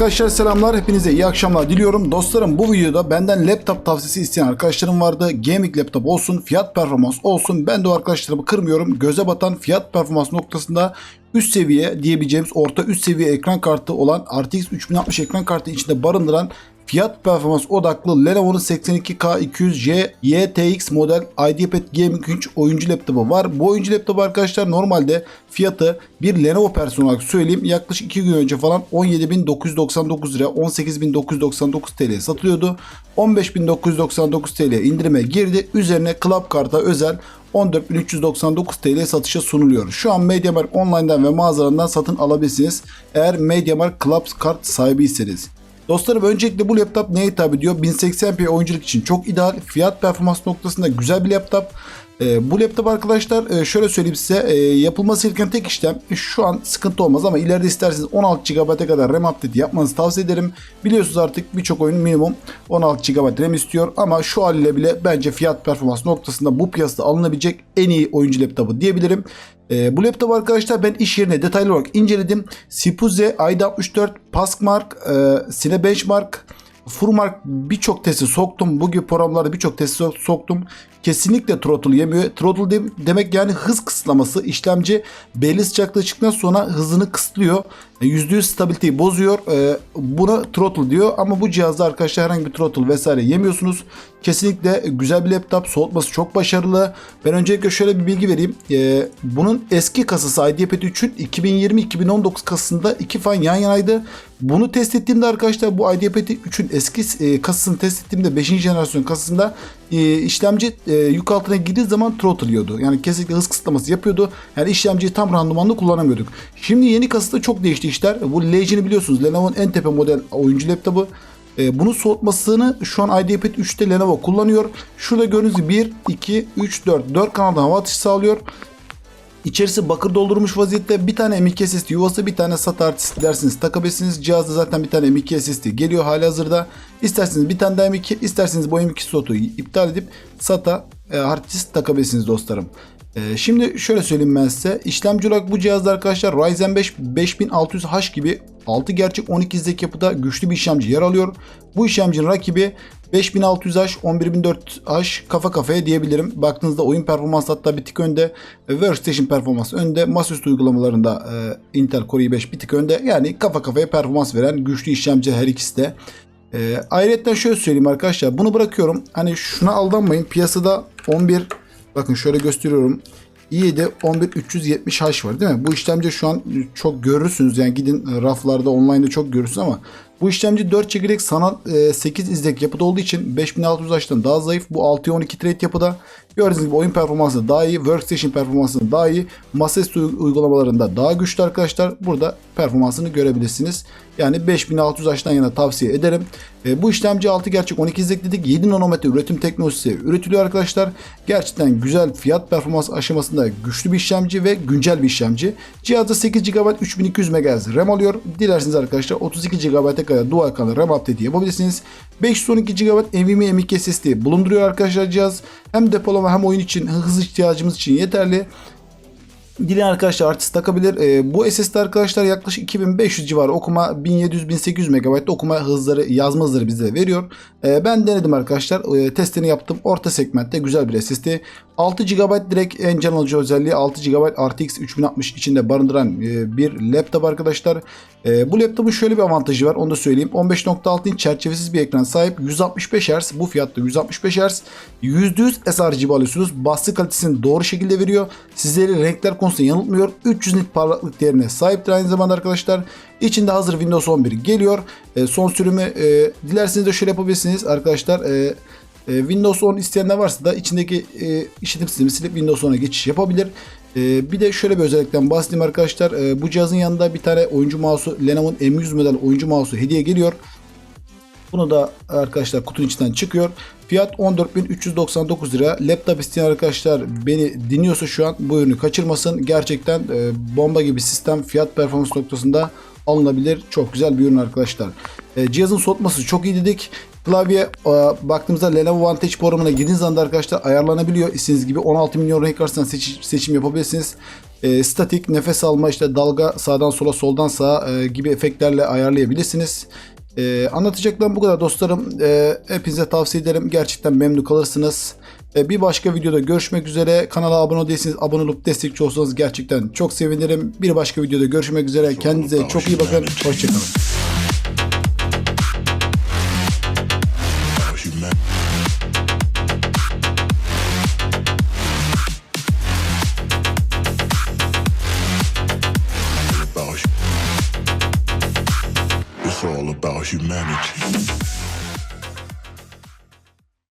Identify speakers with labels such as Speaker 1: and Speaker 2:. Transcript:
Speaker 1: Arkadaşlar selamlar. Hepinize iyi akşamlar diliyorum. Dostlarım bu videoda benden laptop tavsiyesi isteyen arkadaşlarım vardı. Gaming laptop olsun, fiyat performans olsun. Ben de o arkadaşlarımı kırmıyorum. Göze batan fiyat performans noktasında üst seviye diyebileceğimiz orta üst seviye ekran kartı olan RTX 3060 ekran kartı içinde barındıran Fiyat performans odaklı Lenovo'nun 82K200J YTX model IdeaPad Gaming 3 oyuncu laptopu var. Bu oyuncu laptopu arkadaşlar normalde fiyatı bir Lenovo personel olarak söyleyeyim yaklaşık 2 gün önce falan 17.999 lira 18.999 TL satılıyordu. 15.999 TL indirime girdi. Üzerine Club karta özel 14.399 TL satışa sunuluyor. Şu an MediaMarkt online'dan ve mağazalarından satın alabilirsiniz. Eğer MediaMarkt Club kart sahibiyseniz. Dostlarım öncelikle bu laptop neye hitap ediyor? 1080p oyunculuk için çok ideal. Fiyat performans noktasında güzel bir laptop. Ee, bu laptop arkadaşlar e, şöyle söyleyeyim size e, yapılması gereken tek işlem e, şu an sıkıntı olmaz ama ileride isterseniz 16 GB'a kadar RAM update yapmanızı tavsiye ederim. Biliyorsunuz artık birçok oyun minimum 16 GB RAM istiyor ama şu haliyle bile bence fiyat performans noktasında bu piyasada alınabilecek en iyi oyuncu laptopu diyebilirim. Bu laptop arkadaşlar ben iş yerine detaylı olarak inceledim. Sipuze, i64, Passmark, e, Cinebenchmark, Furmark birçok testi soktum. Bu gibi programlarda birçok testi so- soktum. Kesinlikle throttle yemiyor. Throttle de- demek yani hız kısıtlaması. İşlemci belli sıcaklığa çıktıktan sonra hızını kısıtlıyor. E, %100 stabiliteyi bozuyor. E, buna throttle diyor. Ama bu cihazda arkadaşlar herhangi bir throttle vesaire yemiyorsunuz. Kesinlikle güzel bir laptop. Soğutması çok başarılı. Ben öncelikle şöyle bir bilgi vereyim. E, bunun eski kasası IdeaPad 3'ün 2020-2019 kasasında iki fan yan yanaydı. Bunu test ettiğimde arkadaşlar bu IdeaPad 3'ün eski e, kasasını test ettiğimde 5. jenerasyon kasasında e, işlemci e, yük altına girdiği zaman throttle yiyordu. Yani kesinlikle hız kısıtlaması yapıyordu. Yani işlemciyi tam randımanlı kullanamıyorduk. Şimdi yeni kasada çok değişti işler. Bu Legion'ı biliyorsunuz. Lenovo'nun en tepe model oyuncu laptopu. E, bunun soğutmasını şu an IdeaPad 3'te Lenovo kullanıyor. Şurada gördüğünüz gibi 1, 2, 3, 4. 4 kanaldan hava atışı sağlıyor. İçerisi bakır doldurmuş vaziyette. Bir tane M.2 SSD yuvası, bir tane SATA artist dersiniz takabilirsiniz. Cihazda zaten bir tane M.2 SSD geliyor hali hazırda. İsterseniz bir tane daha M.2, isterseniz bu M.2 slotu iptal edip SATA e, artist takabilirsiniz dostlarım. E, şimdi şöyle söyleyeyim ben size. İşlemci olarak bu cihazda arkadaşlar Ryzen 5 5600H gibi 6 gerçek 12 zek yapıda güçlü bir işlemci yer alıyor. Bu işlemcinin rakibi 5600H, 11400H kafa kafaya diyebilirim. Baktığınızda oyun performansı hatta bir tık önde. e, Workstation performansı önde. Masaüstü uygulamalarında e, Intel Core i5 bir tık önde. Yani kafa kafaya performans veren güçlü işlemci her ikisi de. E, ayrıca şöyle söyleyeyim arkadaşlar. Bunu bırakıyorum. Hani şuna aldanmayın. Piyasada 11 bakın şöyle gösteriyorum. i7 11370H var değil mi? Bu işlemci şu an çok görürsünüz. Yani gidin e, raflarda online'da çok görürsünüz ama bu işlemci 4 çekirdek sanal e, 8 izlek yapıda olduğu için 5600H'tan daha zayıf. Bu 6'ya 12 thread yapıda. Gördüğünüz gibi oyun performansı daha iyi. Workstation performansı daha iyi. Masaüstü uygulamalarında daha güçlü arkadaşlar. Burada performansını görebilirsiniz. Yani 5600H'tan yana tavsiye ederim. E, bu işlemci 6 gerçek 12 izlek dedik. 7 nanometre üretim teknolojisi üretiliyor arkadaşlar. Gerçekten güzel fiyat performans aşamasında güçlü bir işlemci ve güncel bir işlemci. Cihazda 8 GB 3200 MHz RAM alıyor. Dilerseniz arkadaşlar 32 GB'a kadar dual kanal RAM update yapabilirsiniz. 512 GB NVMe M.2 SSD bulunduruyor arkadaşlar cihaz. Hem depolama hem oyun için hız ihtiyacımız için yeterli. Dileyen arkadaşlar artist takabilir. Ee, bu SSD arkadaşlar yaklaşık 2500 civarı okuma 1700-1800 MB okuma hızları yazma hızları bize veriyor. Ee, ben denedim arkadaşlar. Ee, testini yaptım. Orta segmentte güzel bir SSD. 6 GB direkt en can alıcı özelliği 6 GB RTX 3060 içinde barındıran e, bir laptop arkadaşlar. E, bu laptopun şöyle bir avantajı var onu da söyleyeyim. 15.6 inç çerçevesiz bir ekran sahip 165 Hz bu fiyatta 165 Hz %100 sRGB alıyorsunuz. Baskı kalitesini doğru şekilde veriyor. Sizleri renkler konusunda yanıltmıyor. 300 nit parlaklık değerine sahiptir aynı zamanda arkadaşlar. İçinde hazır Windows 11 geliyor. E, son sürümü e, dilerseniz de şöyle yapabilirsiniz arkadaşlar. E, e, Windows 10 isteyenler varsa da içindeki e, işletim sistemi silip Windows 10'a geçiş yapabilir. E, bir de şöyle bir özellikten bahsedeyim arkadaşlar. E, bu cihazın yanında bir tane oyuncu mouse'u Lenovo'nun M100 model oyuncu mouse'u hediye geliyor. Bunu da arkadaşlar kutunun içinden çıkıyor. Fiyat 14.399 lira. Laptop isteyen arkadaşlar beni dinliyorsa şu an bu ürünü kaçırmasın. Gerçekten e, bomba gibi sistem fiyat performans noktasında alınabilir. Çok güzel bir ürün arkadaşlar. E, cihazın soğutması çok iyi dedik. Klavye e, baktığımızda Lenovo Vantage forumuna girdiğiniz anda arkadaşlar ayarlanabiliyor. İstediğiniz gibi 16 milyon renk seç- seçim yapabilirsiniz. E, statik, nefes alma, işte dalga sağdan sola soldan sağa e, gibi efektlerle ayarlayabilirsiniz. E, anlatacaklarım bu kadar dostlarım. E, hepinize tavsiye ederim. Gerçekten memnun kalırsınız. E, bir başka videoda görüşmek üzere. Kanala abone değilseniz abone olup destekçi olsanız gerçekten çok sevinirim. Bir başka videoda görüşmek üzere. Kendinize çok iyi bakın. Hoşçakalın.
Speaker 2: All about humanity.